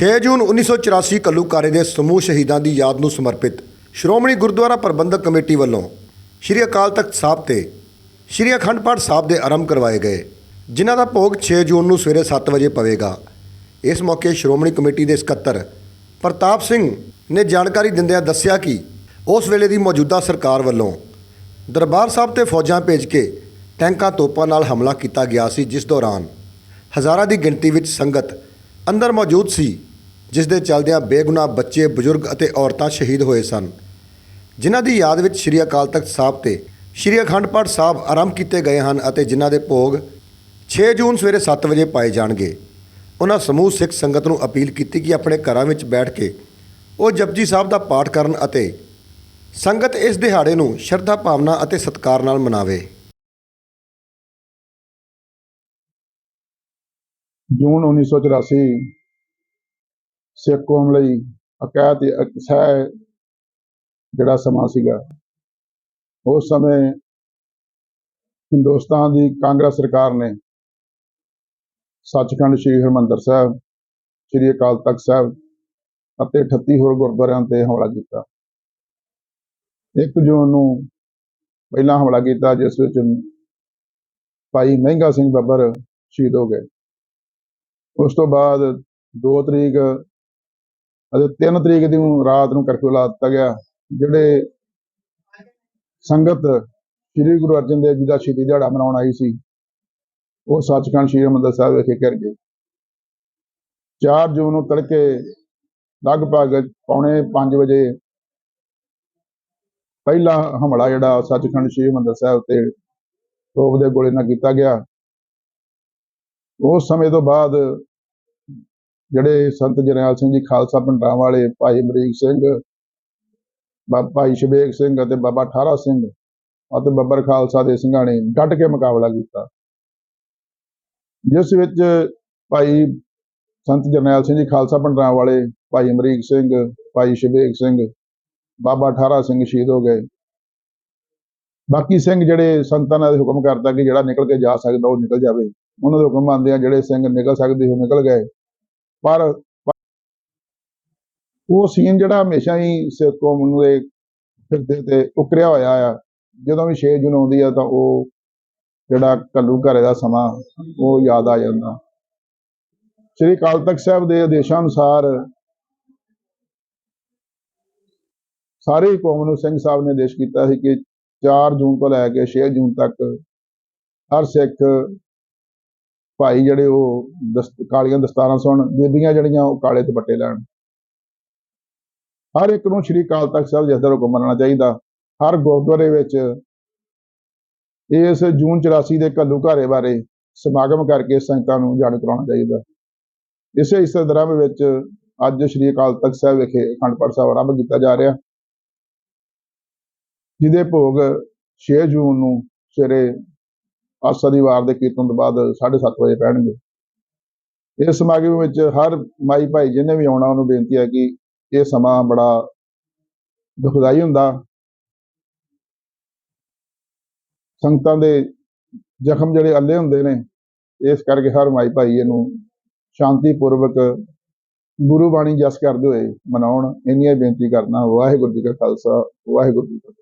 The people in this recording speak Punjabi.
6 ਜੂਨ 1984 ਕੱਲੂਕਾਰੇ ਦੇ ਸਮੂਹ ਸ਼ਹੀਦਾਂ ਦੀ ਯਾਦ ਨੂੰ ਸਮਰਪਿਤ ਸ਼੍ਰੋਮਣੀ ਗੁਰਦੁਆਰਾ ਪ੍ਰਬੰਧਕ ਕਮੇਟੀ ਵੱਲੋਂ ਸ਼੍ਰੀ ਅਕਾਲ ਤਖਤ ਸਾਹਿਬ ਤੇ ਸ਼੍ਰੀ ਅਖੰਡ ਪਾਠ ਸਾਹਿਬ ਦੇ ਆਰੰਭ ਕਰਵਾਏ ਗਏ, ਜਿਨ੍ਹਾਂ ਦਾ ਭੋਗ 6 ਜੂਨ ਨੂੰ ਸਵੇਰੇ 7 ਵਜੇ ਪਵੇਗਾ। ਇਸ ਮੌਕੇ ਸ਼੍ਰੋਮਣੀ ਕਮੇਟੀ ਦੇ ਸਕੱਤਰ ਪ੍ਰਤਾਪ ਸਿੰਘ ਨੇ ਜਾਣਕਾਰੀ ਦਿੰਦਿਆਂ ਦੱਸਿਆ ਕਿ ਉਸ ਵੇਲੇ ਦੀ ਮੌਜੂਦਾ ਸਰਕਾਰ ਵੱਲੋਂ ਦਰਬਾਰ ਸਾਹਿਬ ਤੇ ਫੌਜਾਂ ਭੇਜ ਕੇ ਟੈਂਕਾਂ ਤੋਪਾਂ ਨਾਲ ਹਮਲਾ ਕੀਤਾ ਗਿਆ ਸੀ, ਜਿਸ ਦੌਰਾਨ ਹਜ਼ਾਰਾਂ ਦੀ ਗਿਣਤੀ ਵਿੱਚ ਸੰਗਤ ਅੰਦਰ ਮੌਜੂਦ ਸੀ। ਜਿਸ ਦੇ ਚਲਦਿਆਂ ਬੇਗੁਨਾਹ ਬੱਚੇ, ਬਜ਼ੁਰਗ ਅਤੇ ਔਰਤਾਂ ਸ਼ਹੀਦ ਹੋਏ ਸਨ। ਜਿਨ੍ਹਾਂ ਦੀ ਯਾਦ ਵਿੱਚ ਸ੍ਰੀ ਅਕਾਲ ਤਖਤ ਸਾਹਿਬ ਤੇ ਸ੍ਰੀ ਅਖੰਡ ਪਾਠ ਸਾਹਿਬ ਆਰੰਭ ਕੀਤੇ ਗਏ ਹਨ ਅਤੇ ਜਿਨ੍ਹਾਂ ਦੇ ਭੋਗ 6 ਜੂਨ ਸਵੇਰੇ 7 ਵਜੇ ਪਾਏ ਜਾਣਗੇ। ਉਹਨਾਂ ਸਮੂਹ ਸਿੱਖ ਸੰਗਤ ਨੂੰ ਅਪੀਲ ਕੀਤੀ ਕਿ ਆਪਣੇ ਘਰਾਂ ਵਿੱਚ ਬੈਠ ਕੇ ਉਹ ਜਪਜੀ ਸਾਹਿਬ ਦਾ ਪਾਠ ਕਰਨ ਅਤੇ ਸੰਗਤ ਇਸ ਦਿਹਾੜੇ ਨੂੰ ਸ਼ਰਧਾ, ਭਾਵਨਾ ਅਤੇ ਸਤਿਕਾਰ ਨਾਲ ਮਨਾਵੇ। ਜੂਨ 1984 ਸਿੱਖ ਕੌਮ ਲਈ ਅਕਾਇਤ ਅਕਸੈ ਜਿਹੜਾ ਸਮਾਂ ਸੀਗਾ, ਉਸ ਸਮੇਂ ਹਿੰਦੁਸਤਾਨ ਦੀ ਕਾਂਗਰਸ ਸਰਕਾਰ ਨੇ ਸੱਚਖੰਡ ਸ੍ਰੀ ਹਰਿਮੰਦਰ ਸਾਹਿਬ, ਸ੍ਰੀ ਅਕਾਲ ਤਖਤ ਸਾਹਿਬ ਅਤੇ 38 ਹੋਰ ਗੁਰਦੁਆਰਿਆਂ ਤੇ ਹਮਲਾ ਕੀਤਾ। 1 ਜੂਨ ਨੂੰ ਪਹਿਲਾ ਹਮਲਾ ਕੀਤਾ, ਜਿਸ ਵਿੱਚ ਭਾਈ ਮਹਿੰਗਾ ਸਿੰਘ ਬੱਬਰ ਸ਼ਹੀਦ ਹੋ ਗਏ। ਉਸ ਤੋਂ ਬਾਅਦ 2 ਤਰੀਕ ਅਤੇ 3 ਤਰੀਕ ਦੀ ਨੂੰ ਰਾਤ ਨੂੰ ਕਰਫਿਊ ਲਾ ਦਿੱਤਾ ਗਿਆ। ਜਿਹੜੇ ਸੰਗਤ ਸ੍ਰੀ ਗੁਰੂ ਅਰਜਨ ਦੇਵ ਜੀ ਦਾ ਸ਼ਹੀਦੀ ਦਿਹਾੜਾ ਮਨਾਉਣ ਆਈ ਸੀ, ਉਹ ਸੱਚਖੰਡ ਸ੍ਰੀ ਹਰਿਮੰਦਰ ਸਾਹਿਬ ਵਿਖੇ ਘਿਰ ਗਏ। 4 ਜੂਨ ਨੂੰ ਤੜਕੇ ਲਗਭਗ ਪੌਣੇ 5 ਵਜੇ ਪਹਿਲਾ ਹਮਲਾ ਜਿਹੜਾ ਸੱਚਖੰਡ ਸ੍ਰੀ ਹਰਿਮੰਦਰ ਸਾਹਿਬ ਤੇ ਤੋਪ ਦੇ ਗੋਲੇ ਨਾਲ ਕੀਤਾ ਗਿਆ। ਉਸ ਸਮੇਂ ਤੋਂ ਬਾਅਦ ਜਿਹੜੇ ਸੰਤ ਜਰਨੈਲ ਸਿੰਘ ਜੀ, ਖਾਲਸਾ ਪਿੰਡਾਂ ਵਾਲੇ, ਭਾਈ ਅਮਰੀਕ ਸਿੰਘ, ਬਾ- ਭਾਈ ਸ਼ਬੇਕ ਸਿੰਘ ਅਤੇ ਬਾਬਾ ਠਾਰਾ ਸਿੰਘ ਅਤੇ ਬੱਬਰ ਖਾਲਸਾ ਦੇ ਸਿੰਘਾਂ ਨੇ ਡਟ ਕੇ ਮੁਕਾਬਲਾ ਕੀਤਾ। ਜਿਸ ਵਿੱਚ ਭਾਈ ਸੰਤ ਜਰਨੈਲ ਸਿੰਘ ਜੀ, ਖਾਲਸਾ ਪਿੰਡਾਂ ਵਾਲੇ, ਭਾਈ ਅਮਰੀਕ ਸਿੰਘ, ਭਾਈ ਸ਼ਬੇਕ ਸਿੰਘ, ਬਾਬਾ ਠਾਰਾ ਸਿੰਘ ਸ਼ਹੀਦ ਹੋ ਗਏ। ਬਾਕੀ ਸਿੰਘ ਜਿਹੜੇ ਸੰਤਾਂ ਨੇ ਹੁਕਮ ਕਰਤਾ ਕਿ ਜਿਹੜਾ ਨਿਕਲ ਕੇ ਜਾ ਸਕਦਾ ਉਹ ਨਿਕਲ ਜਾਵੇ। ਉਹਨਾਂ ਦੇ ਹੁਕਮ ਮੰਨਦੇ ਆ ਜਿਹੜੇ ਸਿੰਘ ਨਿਕਲ ਸਕਦੇ ਉਹ ਨਿਕਲ ਗਏ। ਪਰ ਉਹ ਸੀਨ ਜਿਹੜਾ ਹਮੇਸ਼ਾ ਹੀ ਸਿੱਖ ਕੌਮ ਨੂੰ ਦੇ ਫਿਰਦੇ ਤੇ ਉਕਰਿਆ ਹੋਇਆ ਆ, ਜਦੋਂ ਵੀ 6 ਜੂਨ ਆਉਂਦੀ ਆ ਤਾਂ ਉਹ ਜਿਹੜਾ ਕੱਲੂ ਘਰੇ ਦਾ ਸਮਾਂ, ਉਹ ਯਾਦ ਆ ਜਾਂਦਾ। ਸ੍ਰੀ ਅਕਾਲ ਤਖਤ ਸਾਹਿਬ ਦੇ ਆਦੇਸ਼ਾਂ ਅਨੁਸਾਰ ਸਾਰੀ ਕੌਮ ਨੂੰ ਸਿੰਘ ਸਾਹਿਬ ਨੇ ਆਦੇਸ਼ ਕੀਤਾ ਸੀ ਕਿ 4 ਜੂਨ ਤੋਂ ਲੈ ਕੇ 6 ਜੂਨ ਤੱਕ ਹਰ ਸਿੱਖ ਭਾਈ ਜਿਹੜੇ ਉਹ ਦਸਤ, ਕਾਲੀਆਂ ਦਸਤਾਰਾਂ ਸੁਣ, ਬੀਬੀਆਂ ਜਿਹੜੀਆਂ ਉਹ ਕਾਲੇ ਦੁਪੱਟੇ ਲੈਣ। ਹਰ ਇੱਕ ਨੂੰ ਸ਼੍ਰੀ ਅਕਾਲ ਤਖਤ ਸਾਹਿਬ ਜਿਸ ਦਾ ਹੁਕਮ ਮੰਨਣਾ ਚਾਹੀਦਾ, ਹਰ ਗੁਰਦੁਆਰੇ ਵਿੱਚ ਇਸ ਜੂਨ 84 ਦੇ ਘੱਲੂ ਘਾਰੇ ਬਾਰੇ ਸਮਾਗਮ ਕਰਕੇ ਸੰਗਤਾਂ ਨੂੰ ਜਾਣੂ ਕਰਾਉਣਾ ਚਾਹੀਦਾ। ਇਸੇ ਇਸੇ ਦਰਮ ਵਿੱਚ ਅੱਜ ਸ਼੍ਰੀ ਅਕਾਲ ਤਖਤ ਸਾਹਿਬ ਵਿਖੇ ਅਖੰਡ ਪਾਠ ਸਾਹਿਬ ਆਰੰਭ ਕੀਤਾ ਜਾ ਰਿਹਾ। ਜਿਹਦੇ ਭੋਗ 6 ਜੂਨ ਨੂੰ ਸਵੇਰੇ ਆਸਾ ਦੀ ਵਾਰ ਦੇ ਕੀਰਤਨ ਤੋਂ ਬਾਅਦ 7:30 ਵਜੇ ਪੈਣਗੇ। ਇਸ ਸਮਾਗਮ ਵਿੱਚ ਹਰ ਮਾਈ ਭਾਈ ਜਿਹਨੇ ਵੀ ਆਉਣਾ, ਉਹਨੂੰ ਬੇਨਤੀ ਹੈ ਕਿ ਇਹ ਸਮਾਂ ਬੜਾ ਦੁਖਦਾਈ ਹੁੰਦਾ। ਸੰਗਤਾਂ ਦੇ ਜ਼ਖਮ ਜਿਹੜੇ ਅੱਲੇ ਹੁੰਦੇ ਨੇ, ਇਸ ਕਰਕੇ ਹਰ ਮਾਈ ਭਾਈ ਇਹਨੂੰ ਸ਼ਾਂਤੀ ਪੂਰਵਕ ਗੁਰੂ ਬਾਣੀ ਜਸ ਕਰਦੇ ਹੋਏ ਮਨਾਉਣ। ਇੰਨੀਆਂ ਬੇਨਤੀ ਕਰਨਾ। ਵਾਹਿਗੁਰੂ ਜੀ ਕਾ ਖਾਲਸਾ, ਵਾਹਿਗੁਰੂ ਜੀ ਕੀ